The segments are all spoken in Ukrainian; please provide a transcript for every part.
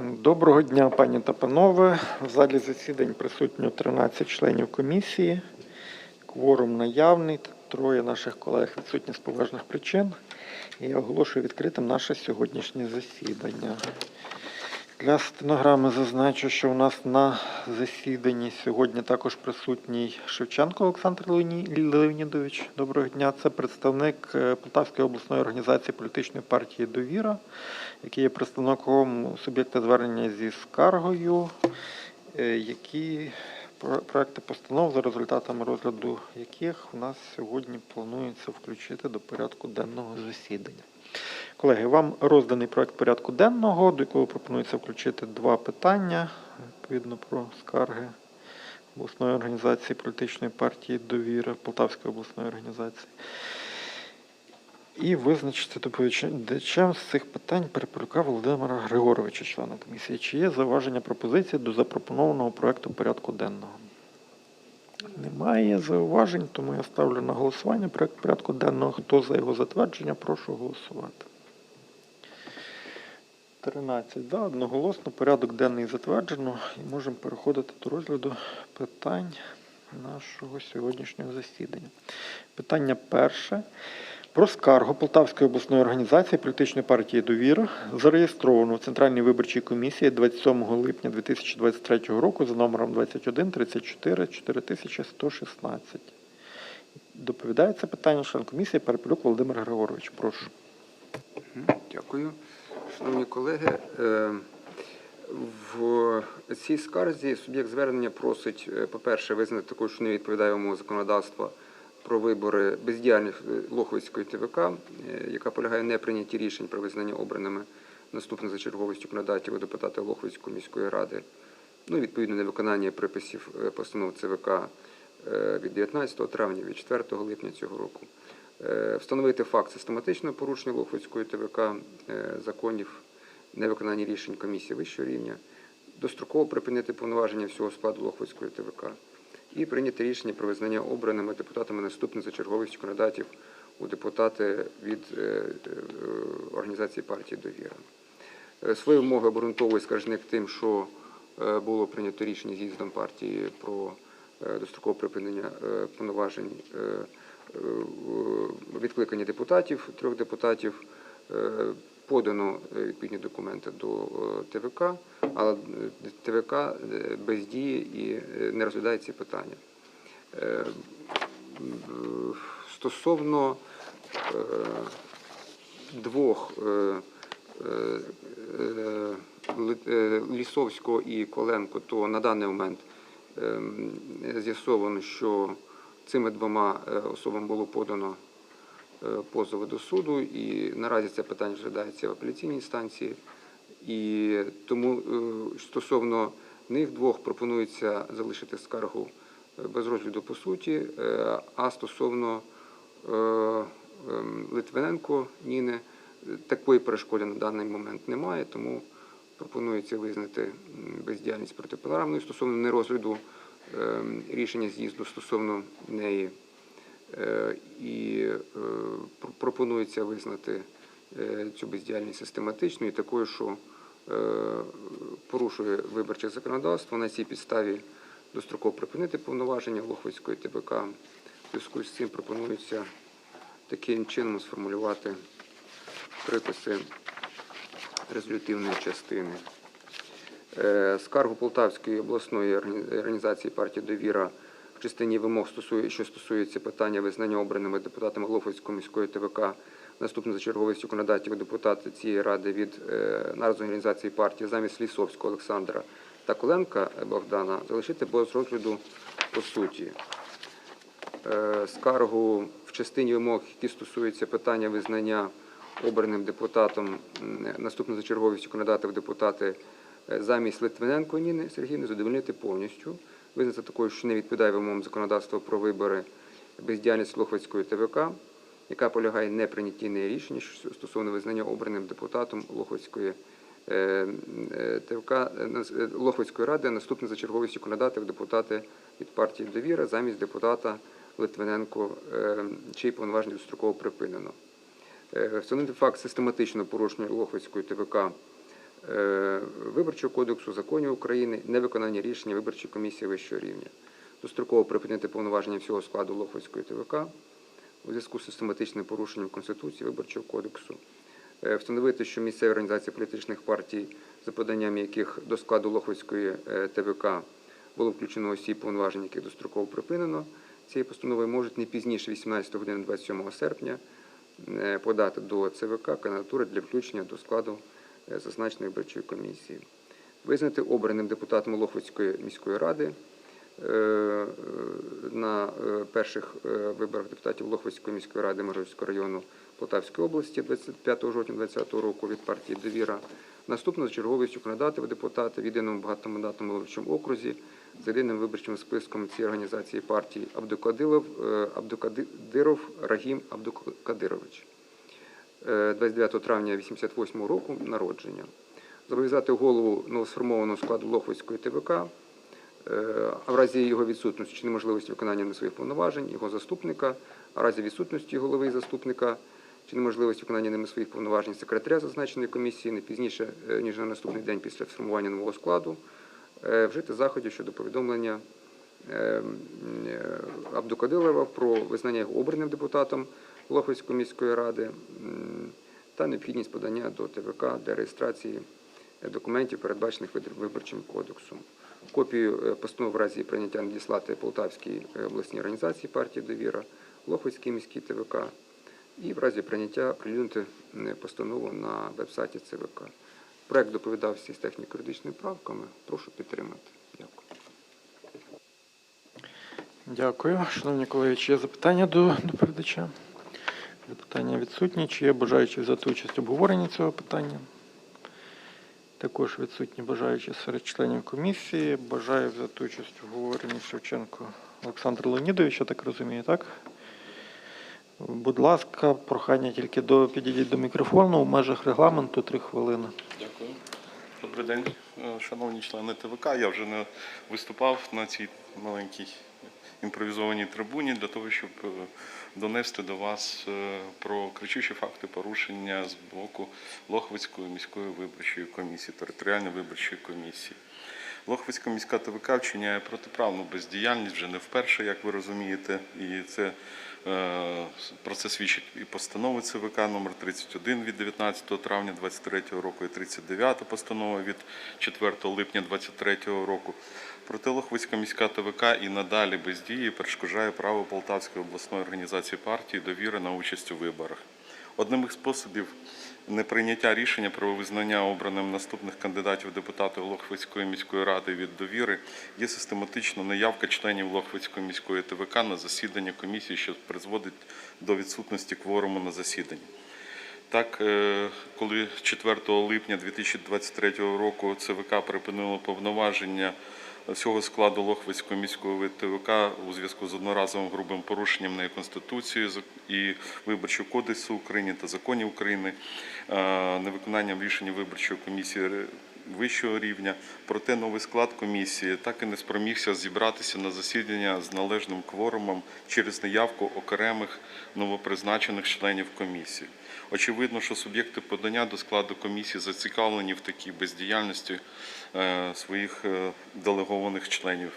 Доброго дня, пані та панове. В залі засідань присутньо 13 членів комісії. Кворум наявний, троє наших колег відсутні з поважних причин. І я оголошую відкритим наше сьогоднішнє засідання. Для стенограми зазначу, що у нас на засіданні сьогодні також присутній Шевченко Олександр Леонідович. Доброго дня. Це представник е, Полтавської обласної організації політичної партії Довіра, який є представником суб'єкта звернення зі скаргою, е, які проекти постанов, за результатами розгляду яких у нас сьогодні планується включити до порядку денного засідання. Колеги, вам розданий проект порядку денного, до якого пропонується включити два питання відповідно про скарги обласної організації політичної партії Довіра Полтавської обласної організації. І визначити доповідачем з цих питань Перепелюка Володимира Григоровича, члена комісії. Чи є зауваження пропозиції до запропонованого проекту порядку денного? Немає зауважень, тому я ставлю на голосування проект порядку денного. Хто за його затвердження, прошу голосувати. 13 за, одноголосно. Порядок денний затверджено і можемо переходити до розгляду питань нашого сьогоднішнього засідання. Питання перше. Про скаргу Полтавської обласної організації політичної партії Довіра, зареєстровану в Центральній виборчій комісії 27 липня 2023 року за номером 21 34 4116. Доповідає це питання член комісії Перепелюк Володимир Григорович. Прошу. Дякую. Шановні колеги, е, в цій скарзі суб'єкт звернення просить, е, по-перше, визнати також, що не відповідає вимогам законодавства про вибори бездіяльних е, Лохвицької ТВК, яка полягає в неприйнятті рішень про визнання обраними наступних за черговістю кандидатів у депутати Лохвицької міської ради, ну і відповідно невиконання приписів постанов ЦВК від 19 травня, від 4 липня цього року. Е, Встановити факт систематичного порушення Лохвицької ТВК е, законів, невиконання рішень комісії вищого рівня, достроково припинити повноваження всього складу Лохвицької ТВК і прийняти рішення про визнання обраними депутатами наступних за черговістю кандидатів у депутати від е, організації партії Довіра. Свої вимоги обґрунтовує скаржник тим, що було прийнято рішення з'їздом партії про дострокове припинення повноважень відкликання депутатів, трьох депутатів. Е, Подано е, відповідні документи до е, ТВК, але е, ТВК е, бездіє і е, не розглядає ці питання. Е, Стосовно е, двох е, е, е, е, Лісовського і Коленко, то на даний момент ем, з'ясовано, що цими двома е, особам було подано е, позови до суду, і наразі це питання розглядається в апеляційній інстанції. І тому е, стосовно них двох пропонується залишити скаргу без розгляду по суті, а стосовно ем, Литвиненко Ніни такої перешкоди на даний момент немає, тому пропонується визнати бездіяльність протиполарамною стосовно нерозгляду рішення з'їзду стосовно неї. Е, І е, пропонується визнати е, цю бездіяльність систематичною і такою, що порушує виборче законодавство. На цій підставі достроково припинити повноваження Лохвицької ТБК. В зв'язку з цим пропонується таким чином сформулювати приписи резолютивної частини. Е, Скаргу Полтавської обласної організації партії Довіра в частині вимог, що стосується питання визнання обраними депутатами Глофицької міської ТВК наступно за черговістю кандидатів депутати цієї ради від е, народної організації партії замість Лісовського Олександра та Коленка Богдана залишити без розгляду по суті. Е, Скаргу в частині вимог, які стосуються питання визнання обраним депутатом м, наступно за черговістю кандидата в депутати замість Литвиненко Ніни Сергіївни задовольнити повністю. Визнати такою, що не відповідає вимогам законодавства про вибори бездіяльність Лохвицької ТВК, яка полягає в рішення стосовно визнання обраним депутатом Лохвицької е, е, ТВК е, е, Лохвицької ради наступне за черговістю кандидата в депутати від партії Довіра замість депутата Литвиненко, е, чиї повноваження достроково припинено. Е, Встановити факт систематичного порушення Лохвицької ТВК е, Виборчого кодексу, законів України, невиконання рішення виборчої комісії вищого рівня. Достроково припинити повноваження всього складу Лохвицької ТВК у зв'язку з систематичним порушенням Конституції Виборчого кодексу. Е, Встановити, що місцеві організації політичних партій, за поданням яких до складу Лохвицької е, ТВК було включено осіб, повноважень, яких достроково припинено цією постановою, можуть не пізніше 18 години 27 серпня е, подати до ЦВК кандидатури для включення до складу е, зазначеної виборчої комісії. Визнати обраним депутатом Лохвицької міської ради е, е, на е, перших е, виборах депутатів Лохвицької міської ради Миргородського району Полтавської області 25 жовтня 2020 року від партії Довіра. Наступно з черговістю кандидати в депутати в єдиному багатомандатному виборчому окрузі з єдиним виборчим списком цієї організації партії е, Абдукадиров Рагім Абдукадирович. Е, 29 травня 1988 року народження. Зобов'язати голову новосформованого складу Лохвицької ТВК, е, а в разі його відсутності чи неможливості виконання на своїх повноважень, його заступника, а в разі відсутності голови і заступника чи неможливості виконання ними своїх повноважень секретаря зазначеної комісії не пізніше, е, ніж на наступний день після сформування нового складу, е, вжити заходів щодо повідомлення е, м, е, Абдукадилова про визнання його обраним депутатом Лохвицької міської ради та необхідність подання до ТВК для реєстрації документів, передбачених виборчим кодексом. Копію е, постанови в разі прийняття надіслати Полтавській е, обласній організації партії Довіра, Лохвицькій міській ТВК і в разі прийняття оприлюднити е, постанову на веб-сайті ЦВК. Проект доповідався з техніко-юридичними правками. Прошу підтримати. Дякую. Дякую. Шановні колеги, чи є запитання до доповідача? Запитання відсутні. Чи є бажаючі взяти участь в обговоренні цього питання? Також відсутні бажаючі серед членів комісії. Бажає взяти участь в обговоренні Шевченко Олександр Леонідович, я так розумію, так? Будь ласка, прохання тільки до підійдіть до мікрофону у межах регламенту три хвилини. Дякую. Добрий день, е, шановні члени ТВК. Я вже не виступав на цій маленькій імпровізованій трибуні для того, щоб е, донести до вас е, про кричущі факти порушення з боку Лохвицької міської виборчої комісії, територіальної виборчої комісії. Лохвицька міська ТВК вчиняє протиправну бездіяльність вже не вперше, як ви розумієте, і це е, про це свідчить і постанови ЦВК номер 31 від 19 травня 2023 року і 39 постанова від 4 липня 2023 року. Проте Лохвицька міська ТВК і надалі бездіє перешкоджає право Полтавської обласної організації партії довіри на участь у виборах. Одним із способів неприйняття рішення про визнання обраним наступних кандидатів депутати Лохвицької міської ради від довіри є систематична неявка членів Лохвицької міської ТВК на засідання комісії, що призводить до відсутності кворуму на засіданні. Так, е, коли 4 липня 2023 року ЦВК припинило повноваження всього складу Лохвицького міського ВТВК у зв'язку з одноразовим грубим порушенням неї Конституції і Виборчого кодексу України та законів України, е, невиконанням рішення виборчої комісії вищого рівня. Проте новий склад комісії так і не спромігся зібратися на засідання з належним кворумом через неявку окремих новопризначених членів комісії. Очевидно, що суб'єкти подання до складу комісії зацікавлені в такій бездіяльності е, своїх е, делегованих членів.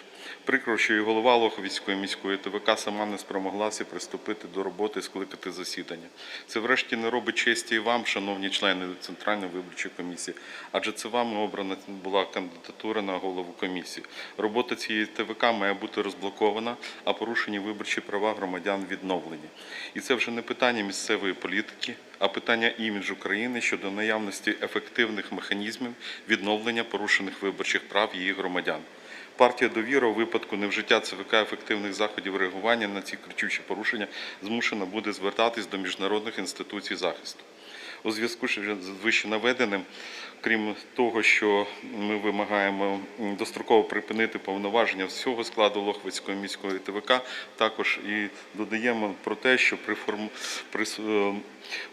Прикро, що і голова Лоховицької міської ТВК сама не спромоглася приступити до роботи і скликати засідання. Це врешті не робить честі і вам, шановні члени Центральної виборчої комісії, адже це вами обрана була кандидатура на голову комісії. Робота цієї ТВК має бути розблокована, а порушені виборчі права громадян відновлені. І це вже не питання місцевої політики, а питання іміджу країни щодо наявності ефективних механізмів відновлення порушених виборчих прав її громадян. Партія довіра у випадку невжиття ЦВК ефективних заходів реагування на ці кричущі порушення змушена буде звертатись до міжнародних інституцій захисту. У зв'язку з вище наведеним, крім того, що ми вимагаємо достроково припинити повноваження всього складу Лохвицької міської ТВК, також і додаємо про те, що при, форм... при е,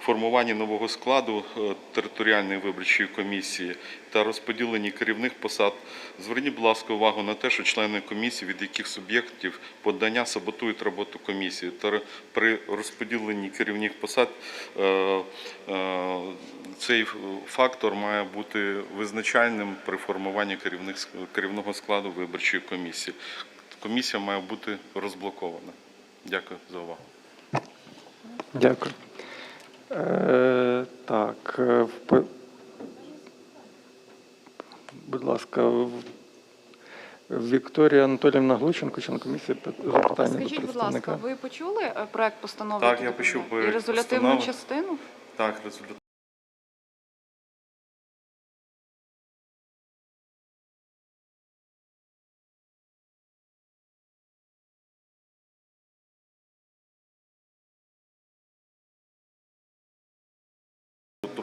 формуванні нового складу е, територіальної виборчої комісії та розподіленні керівних посад, зверніть, будь ласка, увагу на те, що члени комісії, від яких суб'єктів подання саботують роботу комісії, та при розподіленні керівних посад е, цей фактор має бути визначальним при формуванні керівного складу виборчої комісії. Комісія має бути розблокована. Дякую за увагу. Дякую. Е, так, е, будь ласка, Вікторія Анатоліївна Глущенко, член комісії, пи- запитання до Скажіть, будь ласка, ви почули е, проект постанови? Так, я почув і резолютивну постанови. частину? Так, результат.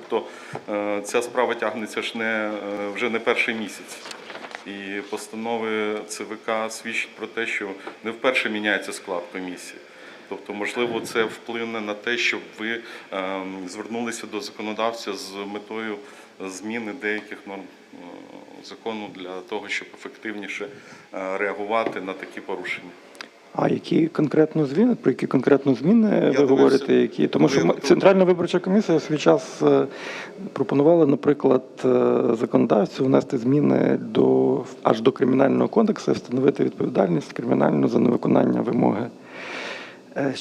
Тобто е, ця справа тягнеться ж не е, вже не перший місяць. І постанови ЦВК свідчать про те, що не вперше міняється склад комісії. Тобто, можливо, це вплине на те, щоб ви ем, звернулися до законодавця з метою зміни деяких норм е, закону для того, щоб ефективніше е, реагувати на такі порушення. А які конкретно зміни, про які конкретно зміни ви дивився, говорите? Які? Тому коли що я. Центральна виборча комісія в свій час е, пропонувала, наприклад, е, законодавцю внести зміни до аж до кримінального кодексу, встановити відповідальність кримінальну за невиконання вимоги. Е,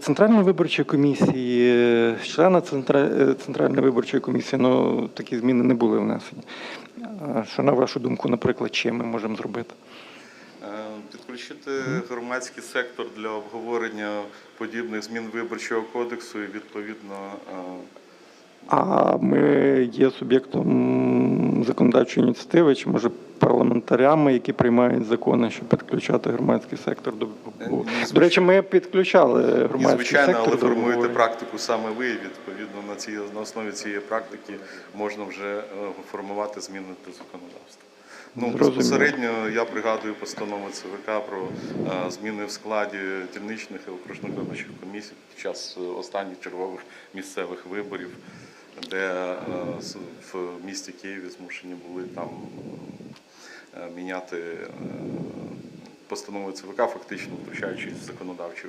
Центральної виборчої комісії, члена Центральної виборчої комісії, ну такі зміни не були внесені. Що на вашу думку, наприклад, чим ми можемо зробити? Е, громадський сектор для обговорення подібних змін виборчого кодексу і відповідно е, А ми є суб'єктом законодавчої ініціативи, чи може парламентарями, які приймають закони, щоб підключати громадський сектор до Е, до речі, ми підключали громадський звичайно, сектор але формуєте практику саме ви. і, Відповідно, на цій на основі цієї практики можна вже е, формувати зміни до законодавства. Ну безпосередньо я пригадую постанову ЦВК про е, зміни в складі дільничних і окружних виборчих комісій під час е, останніх чергових місцевих виборів, де е, в місті Києві змушені були там е, міняти е, постанови ЦВК, фактично втручаючись в законодавчу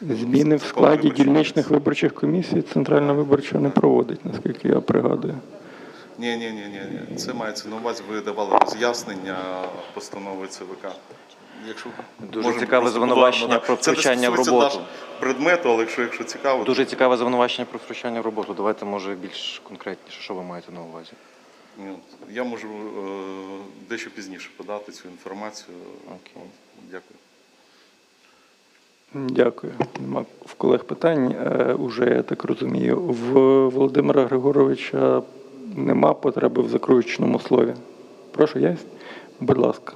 Зміни в складі дільничних виборчих комісій Центральна виборча не проводить, наскільки я пригадую. Ні, ні, ні, ні, ні. Це мається на увазі. Ви давали роз'яснення постанови ЦВК. Якщо Дуже можемо цікаве звинувачення уважно, про втручання в роботу. предмету, але якщо, якщо цікаво, Дуже цікаве звинувачення про втручання в роботу. Давайте, може, більш конкретніше, що ви маєте на увазі? Я можу е, дещо пізніше подати цю інформацію. Окей. Дякую. Дякую. Нема в колег питань. Е, Уже я так розумію. В Володимира Григоровича нема потреби в закрученому слові. Прошу, є? Будь ласка.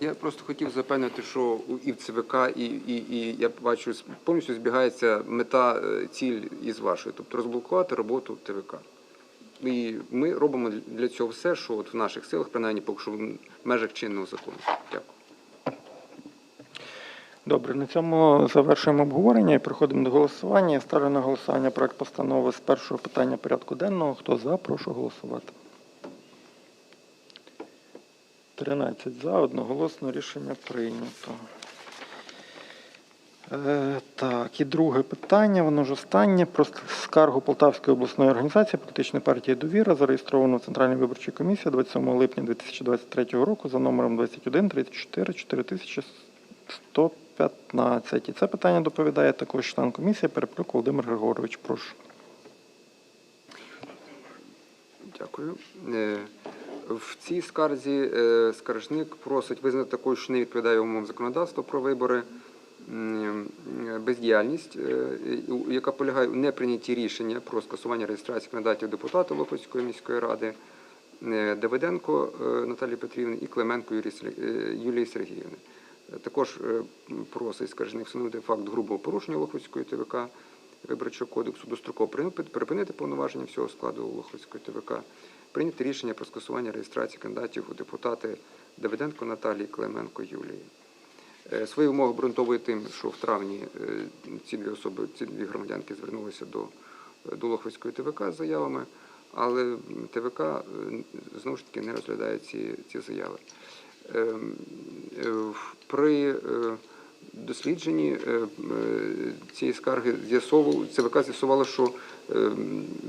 Я просто хотів запевнити, що і в ЦВК, і, і, і я бачу, повністю збігається мета, е, ціль із вашою, тобто розблокувати роботу ТВК. І ми робимо для цього все, що от в наших силах, принаймні поки що в межах чинного закону. Дякую. Добре, на цьому завершуємо обговорення і переходимо до голосування. Я ставлю на голосування проект постанови з першого питання порядку денного. Хто за, прошу голосувати. 13 за, одноголосно рішення прийнято. Е, так, і друге питання, воно ж останнє, про скаргу Полтавської обласної організації політичної партії Довіра, зареєстровано в Центральній виборчій комісії 27 липня 2023 року за номером 21 34 4115. І це питання доповідає також член комісії Переплюк Володимир Григорович. Прошу. Дякую. Е, В цій скарзі е, скаржник просить визнати такою, що не відповідає умовам законодавства про вибори, е, бездіяльність, яка полягає у неприйнятті рішення про скасування реєстрації кандидатів в депутати міської ради Давиденко Наталії Петрівни і Клименко Юлії Сергіївни. Також е, просить скаржник встановити факт грубого порушення Лохвицької ТВК Виборчого кодексу, достроково припинити- повноваження всього складу Лохвицької ТВК, прийняти рішення про скасування реєстрації кандидатів у депутати Давиденко Наталії Клименко Юлії. Е, Свої вимоги обґрунтовує тим, що в травні е, ці дві особи, ці дві громадянки звернулися до, до Лохвицької ТВК з заявами, але ТВК знову ж таки не розглядає ці, ці заяви. Ем, е, При е, дослідженні е, цієї скарги з'ясовував, ЦВК з'ясувало, що е,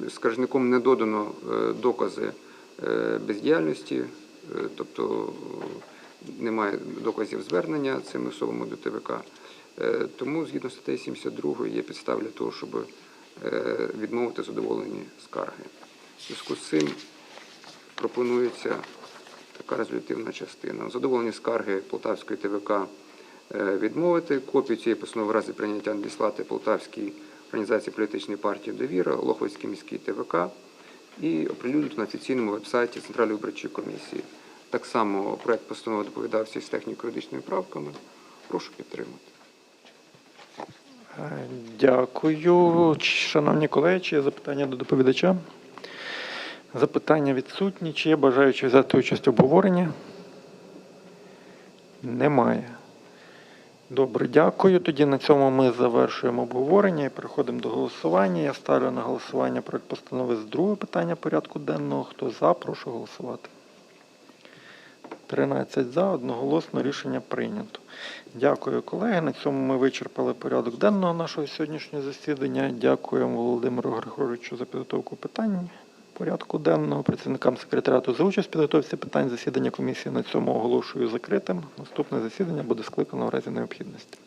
скаржником не додано докази бездіяльності, тобто немає доказів звернення цими особами до ТВК. Тому згідно статті 72 є підстав для того, щоб відмовити задоволені скарги. В зв'язку з цим пропонується така резолютивна частина. Задоволені скарги Полтавської ТВК е, відмовити. Копію цієї постанови в разі прийняття надіслати Полтавській організації політичної партії Довіра, Лохвицький міський ТВК і оприлюднити на офіційному вебсайті Центральної виборчої комісії. Так само проект постанови доповідався з техніко-юридичними правками. Прошу підтримати. Дякую. Шановні колеги, чи є запитання до доповідача? Запитання відсутні. Чи є бажаючі взяти участь в обговоренні? Немає. Добре, дякую. Тоді на цьому ми завершуємо обговорення і переходимо до голосування. Я ставлю на голосування проект постанови з другого питання порядку денного. Хто за, прошу голосувати. 13 за, одноголосно рішення прийнято. Дякую, колеги. На цьому ми вичерпали порядок денного нашого сьогоднішнього засідання. Дякуємо Володимиру Григоровичу за підготовку питань порядку денного, працівникам секретаріату за участь підготовці питань засідання комісії. На цьому оголошую закритим. Наступне засідання буде скликано в разі необхідності.